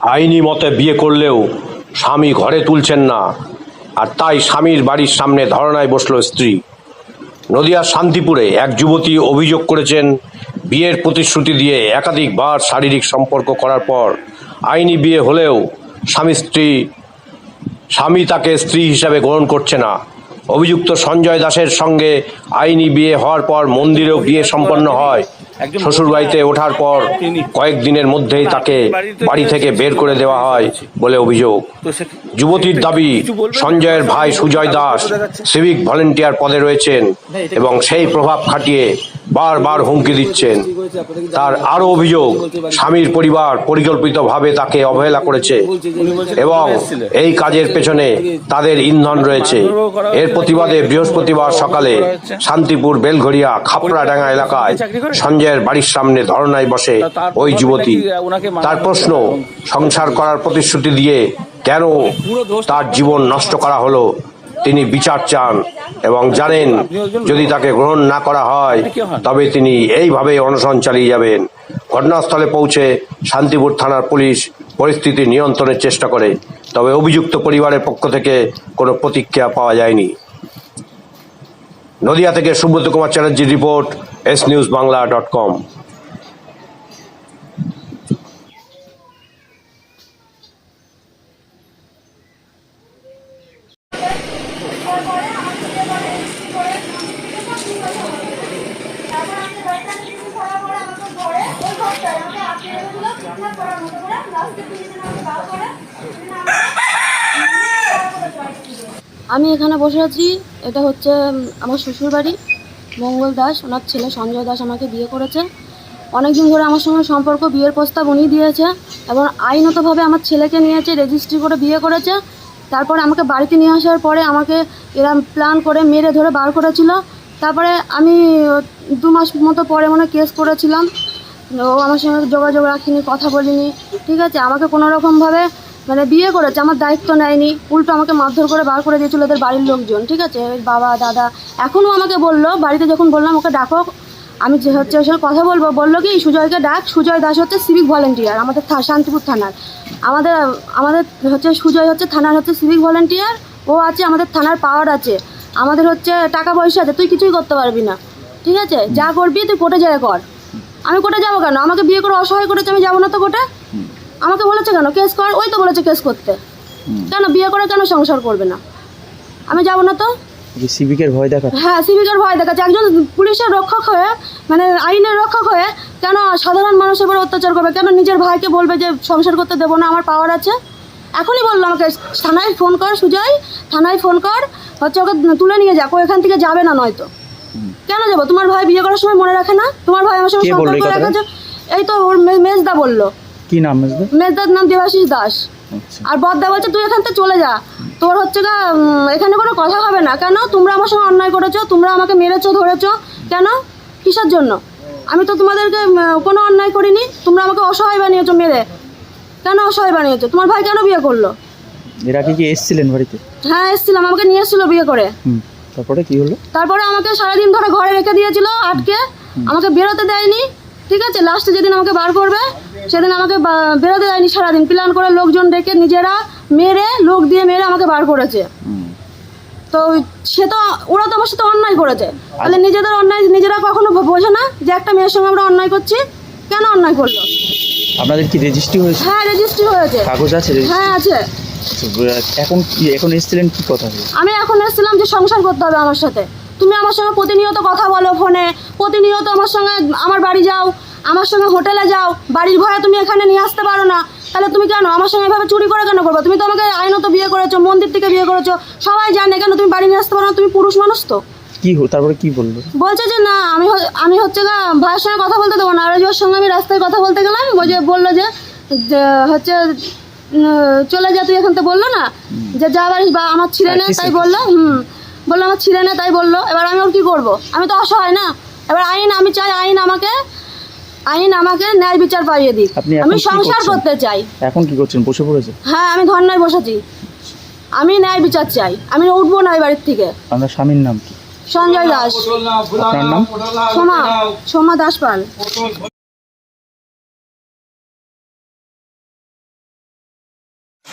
আইনি মতে বিয়ে করলেও স্বামী ঘরে তুলছেন না, আর তাই স্বামীর বাড়ির সামনে ধরনায় বসল স্ত্রী। নদিয়ার শান্তিপুরে এক যুবতী অভিযোগ করেছেন, বিয়ের প্রতিশ্রুতি দিয়ে একাধিকবার শারীরিক সম্পর্ক করার পর আইনি বিয়ে হলেও স্বামী স্ত্রী, স্বামী তাকে স্ত্রী হিসাবে গ্রহণ করছে না। অভিযুক্ত সঞ্জয় দাসের সঙ্গে আইনি বিয়ে হওয়ার পর মন্দিরেও বিয়ে সম্পন্ন হয়। শ্বশুরবাড়িতে ওঠার পর কয়েকদিনের মধ্যেই তাকে বাড়ি থেকে বের করে দেওয়া হয় বলে অভিযোগ। যুবতীর দাবি সঞ্জয়ের ভাই সুজয় দাস সিভিক ভলেন্টিয়ার পদে রয়েছেন এবং সেই প্রভাব খাটিয়ে বারবার হুমকি দিচ্ছেন। তার আরও অভিযোগ, স্বামীর পরিবার পরিকল্পিতভাবে তাকে অবহেলা করেছে এবং এই কাজের পেছনে তাদের ইন্ধন রয়েছে। এর প্রতিবাদে বৃহস্পতিবার সকালে শান্তিপুর বেলঘরিয়া খাপড়াডাঙ্গা এলাকায় সঞ্জয়ের বাড়ির সামনে ধর্নায় বসে ওই যুবতী। তার প্রশ্ন, সংসার করার প্রতিশ্রুতি দিয়ে কেন তার জীবন নষ্ট করা হলো? তিনি বিচার চান এবং জানেন যদি তাকে গ্রহণ না করা হয়, তবে তিনি এইভাবে অনশন চালিয়ে যাবেন। ঘটনাস্থলে পৌঁছে শান্তিপুর থানার পুলিশ পরিস্থিতি নিয়ন্ত্রণের চেষ্টা করে, তবে অভিযুক্ত পরিবারের পক্ষ থেকে কোনো প্রতিক্রিয়া পাওয়া যায়নি। নদিয়া থেকে Subrata Kumar চ্যাটার্জির report S news Bangla dot com আমি এখানে বসে আছি, এটা হচ্ছে আমার শ্বশুরবাড়ি, মঙ্গল দাস, ওনার ছেলে সঞ্জয় দাস আমাকে বিয়ে করেছে। অনেক দিন ধরে আমার সঙ্গে সম্পর্ক, বিয়ের প্রস্তাব উনি দিয়েছে এবং আইনতভাবে আমার ছেলেকে নিয়েছে রেজিস্ট্রি করে বিয়ে করেছে। তারপরে আমাকে বাড়িতে নিয়ে আসার পরে আমাকে এরা প্ল্যান করে মেরে ধরে বার করেছিল। তারপরে আমি দু মাস মতো পরে মনে কেস করেছিলাম। ও আমার সঙ্গে যোগাযোগ রাখিনি, কথা বলিনি। ঠিক আছে, আমাকে কোনো রকমভাবে মানে বিয়ে করেছে, আমার দায়িত্ব নেয়নি। উল্টো আমাকে মারধর করে বার করে দিয়েছিল ওদের বাড়ির লোকজন, ঠিক আছে? বাবা, দাদা। এখনও আমাকে বলল, বাড়িতে যখন বললাম, ওকে ডাকো। আমি যে হচ্ছে ওর সঙ্গে কথা বলব, বলল কি, সুজয়কে ডাক, সুজয় দাস হচ্ছে সিভিক ভলেন্টিয়ার আমাদের থা- শান্তিপুর থানার। আমাদের আমাদের হচ্ছে সুজয় হচ্ছে থানার হচ্ছে সিভিক ভলেন্টিয়ার ও আছে, আমাদের থানার পাওয়ার আছে। আমাদের হচ্ছে টাকা পয়সা আছে, তুই কিছুই করতে পারবি না। ঠিক আছে? যা করবি, তুই কোর্টে যায় কর। আমি কোর্টে যাব কেন? আমাকে বিয়ে করে অসহায় করেছে আমি যাব না তো কোর্টে? আমাকে বলেছে কেন? কেস কর ওই তো বলেছে কেস করতে। কেন? বিয়ে করে কেন সংসার করবে না? আমি যাব না তো? সিভিকের ভয় দেখা হ্যাঁ সিভিকের ভয় দেখাচ্ছে। একজন পুলিশের রক্ষক হয়ে মানে আইনের রক্ষক হয়ে কেন সাধারণ মানুষের উপর অত্যাচার করবে? কেন নিজের ভাইকে বলবে যে সংসার করতে দেবো না? আমার পাওয়ার আছে। এখনই বলল আমাকে থানায় ফোন কর সুজয় থানায় ফোন কর। হচ্ছে ওকে তুলে নিয়ে যাক। এখান থেকে যাবে না নয়তো। কেন যাব? তোমার ভাই বিয়ে করার সময় মনে রাখে না? তোমার ভাই আমার সঙ্গে কে বলল এই সম্পর্ক কথাটা? রেখেছে এই তো ওর মে- মেজদা বলল। কি নাম আসবে মেজদার নাম দেবাশিস দাস। আচ্ছা। আর বদ্দা বলছে তুই এখান থেকে চলে যা। তোর হচ্ছে গা উম, এখানে কোনো কথা হবে না। কেন? তোমরা আমার সঙ্গে অন্যায় করেছ তোমরা আমাকে মেরেছো ধরেছো। কেন? কিসের জন্য? আমি তো তোমাদেরকে উম, কোনো অন্যায় করিনি। তোমরা আমাকে অসহায় বানিয়েছো মেরে। কেন অসহায় বানিয়েছো? তোমার ভাই কেন বিয়ে করল? এর আগে কি এসছিলেন বাড়িতে? হ্যাঁ এসেছিলাম। আমাকে নিয়ে এসেছিল বিয়ে করে। হুম। তারপরে কি হলো? তারপরে আমাকে সারাদিন ধরে ঘরে রেখে দিয়েছিল আটকে। আমাকে বেরোতে দেয়নি ঠিক আছে? লাস্টে যেদিন আমাকে বার করবে সেদিন আমাকে বেরোতে দেয়নি সারাদিন। প্ল্যান করে লোকজন ডেকে নিজেরা মেরে লোক দিয়ে মেরে আমাকে বার করেছে। তো সে তো ওরা তো আমার সাথে অন্যায় করেছে। তাহলে নিজেদের অন্যায় নিজেরা কখনো বোঝে না যে একটা মেয়ের সঙ্গে আমরা অন্যায় করছি? কেন অন্যায় করল? আপনাদের কি রেজিস্ট্রি হয়েছে? হ্যাঁ রেজিস্ট্রি হয়েছে। কাগজ আছে হ্যাঁ আছে। আচ্ছা, এখন কি এখন এসছিলেন কি কথা আমি এখন এসেছিলাম যে সংসার করতে হবে আমার সাথে। তুমি আমার সঙ্গে প্রতিনিয়ত কথা বলো ফোনে প্রতিনিয়ত আমার সঙ্গে আমার বাড়ি যাও আমার সঙ্গে হোটেলে যাও বাড়ির ঘরে তুমি এখানে নিয়ে আসতে পারো না। তাহলে তুমি কেন আমার সঙ্গে এভাবে চুরি করে কেন করব? তুমি তো আমাকে আইনত বিয়ে করেছ মন্দির থেকে বিয়ে করেছ সবাই জানে কেন তুমি বাড়ি নিয়ে আসতে পারো না তুমি পুরুষ মানুষ তো। কি তারপরে কি বলল? বলছে যে না আমি আমি হচ্ছে গা ভাইয়ের সঙ্গে কথা বলতে দেবো না আর ওর সঙ্গে আমি রাস্তায় কথা বলতে গেলাম ও যে বলল যে হচ্ছে চলে যা তুই এখান থেকে বলল না যে যা বাড়ি বা আমার ছিঁড়ে নে তাই বলল হুম। বলল আমার ছিঁড়ে নে তাই বলল। এবার আমি ওর কী করব? আমি তো অসহায় না। এবার আইন আমি চাই আইন আমাকে আইন আমাকে ন্যায় বিচার পাইয়ে দিক। আমি সংসার করতে চাই। এখন কি করছেন? বসে পড়েছে হ্যাঁ আমি ধর্নায় বসেছি। আমি ন্যায় বিচার চাই। আমি উঠবো না এই বাড়ির থেকে। আপনার স্বামীর নাম কি? সঞ্জয় দাস। আপনার নাম? সোমা সোমা দাস